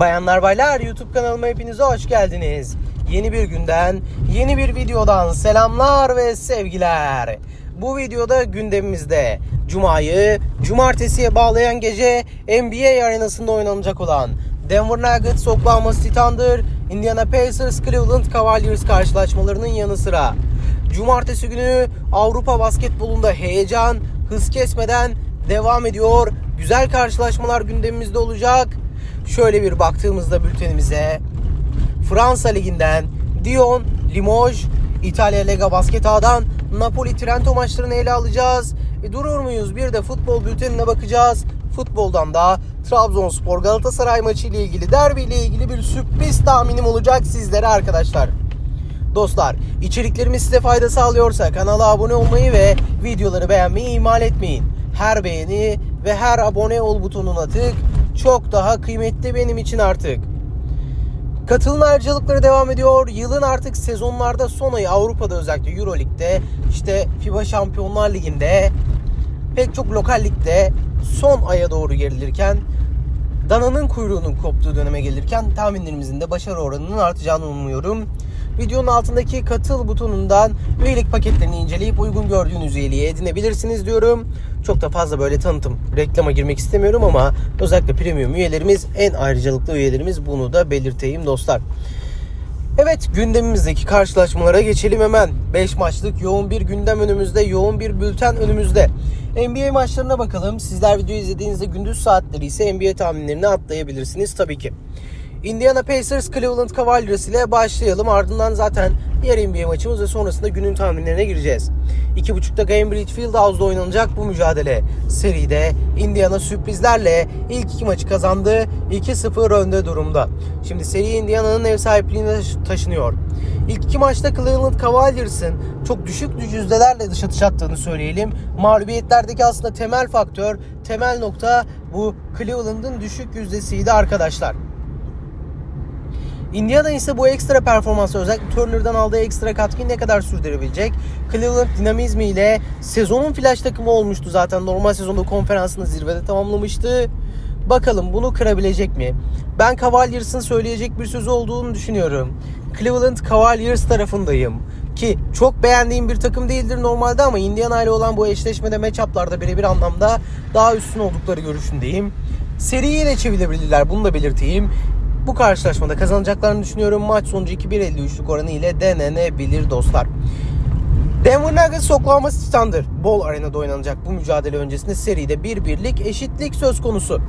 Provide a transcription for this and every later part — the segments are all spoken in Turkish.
Bayanlar baylar YouTube kanalıma hepinize hoş geldiniz. Yeni bir günden, yeni bir videodan selamlar ve sevgiler. Bu videoda gündemimizde Cuma'yı Cumartesi'ye bağlayan gece NBA arenasında oynanacak olan Denver Nuggets, Oklahoma City Thunder, Indiana Pacers, Cleveland Cavaliers karşılaşmalarının yanı sıra Cumartesi günü Avrupa basketbolunda heyecan hız kesmeden devam ediyor. Güzel karşılaşmalar gündemimizde olacak. Şöyle bir baktığımızda bültenimize Fransa Ligi'nden Dion, Limoges, İtalya Lega Basket A'dan Napoli Trento maçlarını ele alacağız. E, durur muyuz? Bir de futbol bültenine bakacağız. Futboldan da Trabzonspor Galatasaray maçı ile ilgili derbi ile ilgili bir sürpriz tahminim olacak sizlere arkadaşlar. Dostlar içeriklerimiz size fayda sağlıyorsa kanala abone olmayı ve videoları beğenmeyi ihmal etmeyin. Her beğeni ve her abone ol butonuna tık çok daha kıymetli benim için artık. Katılım ayrıcalıkları devam ediyor. Yılın artık sezonlarda son ayı Avrupa'da özellikle Euroleague'de işte FIBA Şampiyonlar Ligi'nde pek çok lokal ligde son aya doğru gerilirken dananın kuyruğunun koptuğu döneme gelirken tahminlerimizin de başarı oranının artacağını umuyorum. Videonun altındaki katıl butonundan üyelik paketlerini inceleyip uygun gördüğünüz üyeliği edinebilirsiniz diyorum. Çok da fazla böyle tanıtım, reklama girmek istemiyorum ama özellikle premium üyelerimiz en ayrıcalıklı üyelerimiz bunu da belirteyim dostlar. Evet gündemimizdeki karşılaşmalara geçelim hemen. 5 maçlık yoğun bir gündem önümüzde, yoğun bir bülten önümüzde. NBA maçlarına bakalım. Sizler videoyu izlediğinizde gündüz saatleri ise NBA tahminlerini atlayabilirsiniz tabii ki. Indiana Pacers Cleveland Cavaliers ile başlayalım. Ardından zaten diğer NBA maçımız ve sonrasında günün tahminlerine gireceğiz. 2.30'da Cambridge Fieldhouse'da oynanacak bu mücadele. Seride Indiana sürprizlerle ilk iki maçı kazandı. 2-0 önde durumda. Şimdi seri Indiana'nın ev sahipliğine taşınıyor. İlk iki maçta Cleveland Cavaliers'ın çok düşük yüzdelerle dış atış attığını söyleyelim. Mağlubiyetlerdeki aslında temel faktör, temel nokta bu Cleveland'ın düşük yüzdesiydi arkadaşlar. Indiana ise bu ekstra performansı özellikle Turner'dan aldığı ekstra katkıyı ne kadar sürdürebilecek? Cleveland dinamizmiyle sezonun flash takımı olmuştu zaten. Normal sezonda konferansını zirvede tamamlamıştı. Bakalım bunu kırabilecek mi? Ben Cavaliers'ın söyleyecek bir sözü olduğunu düşünüyorum. Cleveland Cavaliers tarafındayım. Ki çok beğendiğim bir takım değildir normalde ama Indiana ile olan bu eşleşmede matchuplarda birebir anlamda daha üstün oldukları görüşündeyim. Seriyi de çevirebilirler bunu da belirteyim. Bu karşılaşmada kazanacaklarını düşünüyorum. Maç sonucu 2-1-53'lük oranı ile denenebilir dostlar. Denver Nuggets Oklahoma City Thunder Ball Arena'da oynanacak bu mücadele öncesinde seride 1-1'lik eşitlik söz konusu.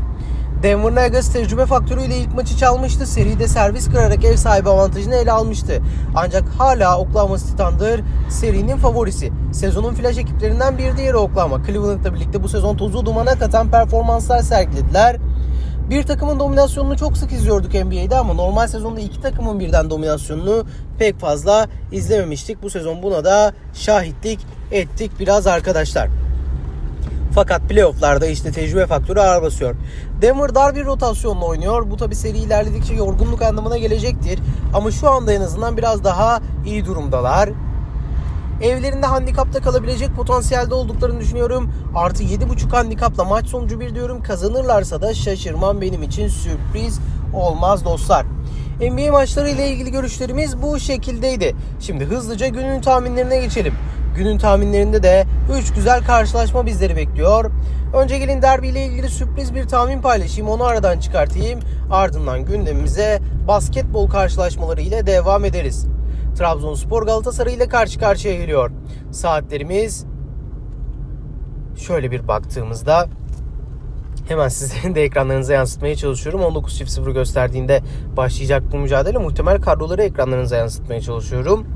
Denver Nuggets tecrübe faktörüyle ilk maçı çalmıştı. Seride servis kırarak ev sahibi avantajını ele almıştı. Ancak hala Oklahoma City Thunder serinin favorisi. Sezonun flash ekiplerinden bir diğeri Oklahoma. Cleveland'la birlikte bu sezon tozu dumana katan performanslar sergilediler. Bir takımın dominasyonunu çok sık izliyorduk NBA'de ama normal sezonda iki takımın birden dominasyonunu pek fazla izlememiştik. Bu sezon buna da şahitlik ettik biraz arkadaşlar. Fakat playofflarda işte tecrübe faktörü ağır basıyor. Denver dar bir rotasyonla oynuyor. Bu tabi seri ilerledikçe yorgunluk anlamına gelecektir. Ama şu anda en azından biraz daha iyi durumdalar. Evlerinde handikapta kalabilecek potansiyelde olduklarını düşünüyorum. Artı 7.5 handikapla maç sonucu bir diyorum. Kazanırlarsa da şaşırmam benim için sürpriz olmaz dostlar. NBA maçları ile ilgili görüşlerimiz bu şekildeydi. Şimdi hızlıca günün tahminlerine geçelim. Günün tahminlerinde de 3 güzel karşılaşma bizleri bekliyor. Önce gelin derbi ile ilgili sürpriz bir tahmin paylaşayım. Onu aradan çıkartayım. Ardından gündemimize basketbol karşılaşmaları ile devam ederiz. Trabzonspor Galatasaray ile karşı karşıya geliyor. Saatlerimiz şöyle bir baktığımızda hemen sizlerin de ekranlarınıza yansıtmaya çalışıyorum. 19.00 gösterdiğinde başlayacak bu mücadele. Muhtemel kadroları ekranlarınıza yansıtmaya çalışıyorum.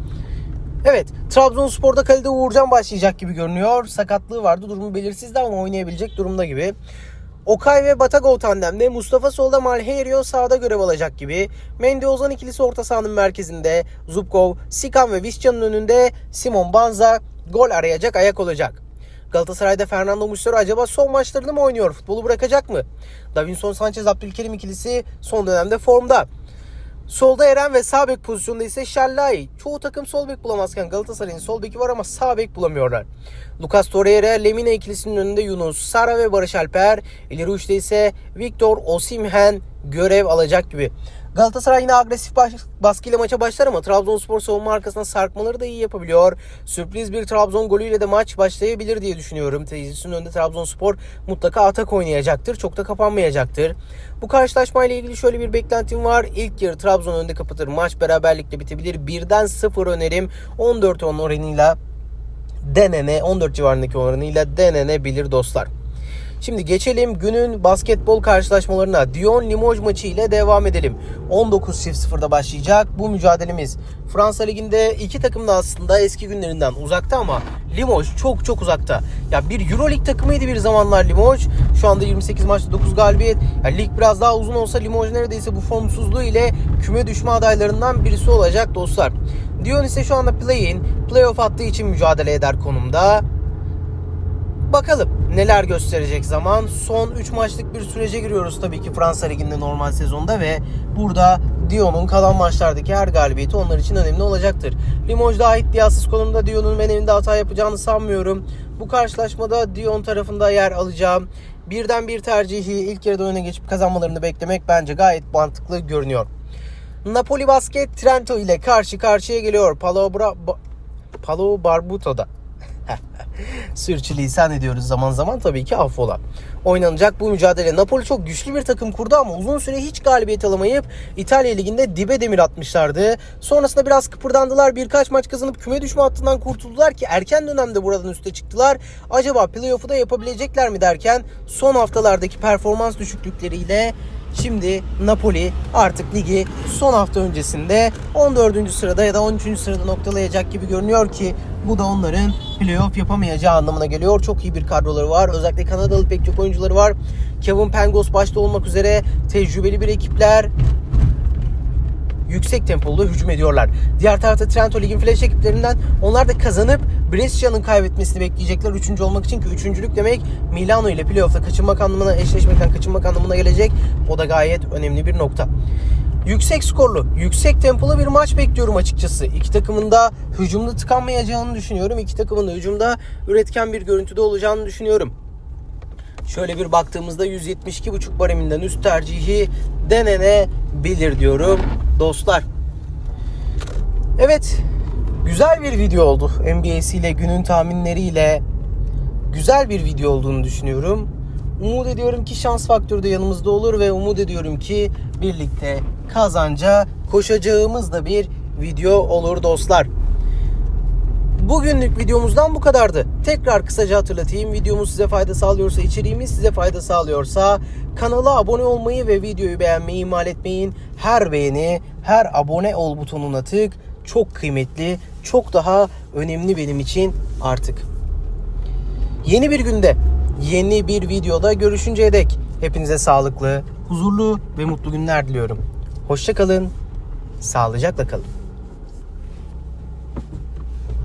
Evet, Trabzonspor'da kalede Uğurcan başlayacak gibi görünüyor. Sakatlığı vardı, durumu belirsizdi ama oynayabilecek durumda gibi. Okay ve Batagov tandemde Mustafa solda Malheiro sağda görev alacak gibi. Mendy Ozan ikilisi orta sahanın merkezinde. Zubkov, Sikan ve Visca'nın önünde Simon Banza gol arayacak ayak olacak. Galatasaray'da Fernando Muslera acaba son maçlarını mı oynuyor? Futbolu bırakacak mı? Davinson Sanchez Abdülkerim ikilisi son dönemde formda. Solda Eren ve sağ bek pozisyonda ise Şallai. Çoğu takım sol bek bulamazken Galatasaray'ın sol beki var ama sağ bek bulamıyorlar. Lucas Torreira, Lemina ikilisinin önünde Yunus, Sara ve Barış Alper. İleri uçta ise Victor Osimhen görev alacak gibi. Galatasaray yine agresif baş, baskıyla maça başlar ama Trabzonspor savunma arkasına sarkmaları da iyi yapabiliyor. Sürpriz bir Trabzon golüyle de maç başlayabilir diye düşünüyorum. Tezisinin önünde Trabzonspor mutlaka atak oynayacaktır. Çok da kapanmayacaktır. Bu karşılaşmayla ilgili şöyle bir beklentim var. İlk yarı Trabzon önde kapatır. Maç beraberlikle bitebilir. Birden 0 önerim. 14-10 oranıyla denene 14 civarındaki oranıyla denenebilir dostlar. Şimdi geçelim günün basketbol karşılaşmalarına. Dion Limoges maçı ile devam edelim. 19.00'da başlayacak bu mücadelemiz. Fransa Ligi'nde iki takım da aslında eski günlerinden uzakta ama Limoges çok çok uzakta. Ya bir Euroleague takımıydı bir zamanlar Limoges. Şu anda 28 maçta 9 galibiyet. Ya lig biraz daha uzun olsa Limoges neredeyse bu formsuzluğu ile küme düşme adaylarından birisi olacak dostlar. Dion ise şu anda play-in, playoff attığı için mücadele eder konumda. Bakalım neler gösterecek zaman. Son 3 maçlık bir sürece giriyoruz tabii ki Fransa Ligi'nde normal sezonda ve burada Dion'un kalan maçlardaki her galibiyeti onlar için önemli olacaktır. Limoges daha iddiasız konumda Dion'un ben hata yapacağını sanmıyorum. Bu karşılaşmada Dion tarafında yer alacağım. Birden bir tercihi ilk yarıda öne geçip kazanmalarını beklemek bence gayet mantıklı görünüyor. Napoli Basket Trento ile karşı karşıya geliyor. Paolo, Bra- Ba- Paolo Barbuto'da. Sürçülisan ediyoruz zaman zaman tabii ki affola. Oynanacak bu mücadele. Napoli çok güçlü bir takım kurdu ama uzun süre hiç galibiyet alamayıp İtalya Ligi'nde dibe demir atmışlardı. Sonrasında biraz kıpırdandılar. Birkaç maç kazanıp küme düşme hattından kurtuldular ki erken dönemde buradan üste çıktılar. Acaba playoff'u da yapabilecekler mi derken son haftalardaki performans düşüklükleriyle Şimdi Napoli artık ligi son hafta öncesinde 14. sırada ya da 13. sırada noktalayacak gibi görünüyor ki bu da onların playoff yapamayacağı anlamına geliyor. Çok iyi bir kadroları var. Özellikle Kanadalı pek çok oyuncuları var. Kevin Pangos başta olmak üzere tecrübeli bir ekipler yüksek tempolu hücum ediyorlar. Diğer tarafta Trento Lig'in flash ekiplerinden onlar da kazanıp Brescia'nın kaybetmesini bekleyecekler. Üçüncü olmak için ki üçüncülük demek Milano ile playoff'ta kaçınmak anlamına, eşleşmekten kaçınmak anlamına gelecek. O da gayet önemli bir nokta. Yüksek skorlu, yüksek tempolu bir maç bekliyorum açıkçası. İki takımın da hücumda tıkanmayacağını düşünüyorum. İki takımın da hücumda üretken bir görüntüde olacağını düşünüyorum. Şöyle bir baktığımızda 172.5 bareminden üst tercihi denenebilir diyorum dostlar. Evet güzel bir video oldu. NBA'siyle günün tahminleriyle güzel bir video olduğunu düşünüyorum. Umut ediyorum ki şans faktörü de yanımızda olur ve umut ediyorum ki birlikte kazanca koşacağımız da bir video olur dostlar. Bugünlük videomuzdan bu kadardı. Tekrar kısaca hatırlatayım. Videomuz size fayda sağlıyorsa, içeriğimiz size fayda sağlıyorsa kanala abone olmayı ve videoyu beğenmeyi ihmal etmeyin. Her beğeni, her abone ol butonuna tık çok kıymetli, çok daha önemli benim için artık. Yeni bir günde, yeni bir videoda görüşünceye dek hepinize sağlıklı, huzurlu ve mutlu günler diliyorum. Hoşçakalın, sağlıcakla kalın.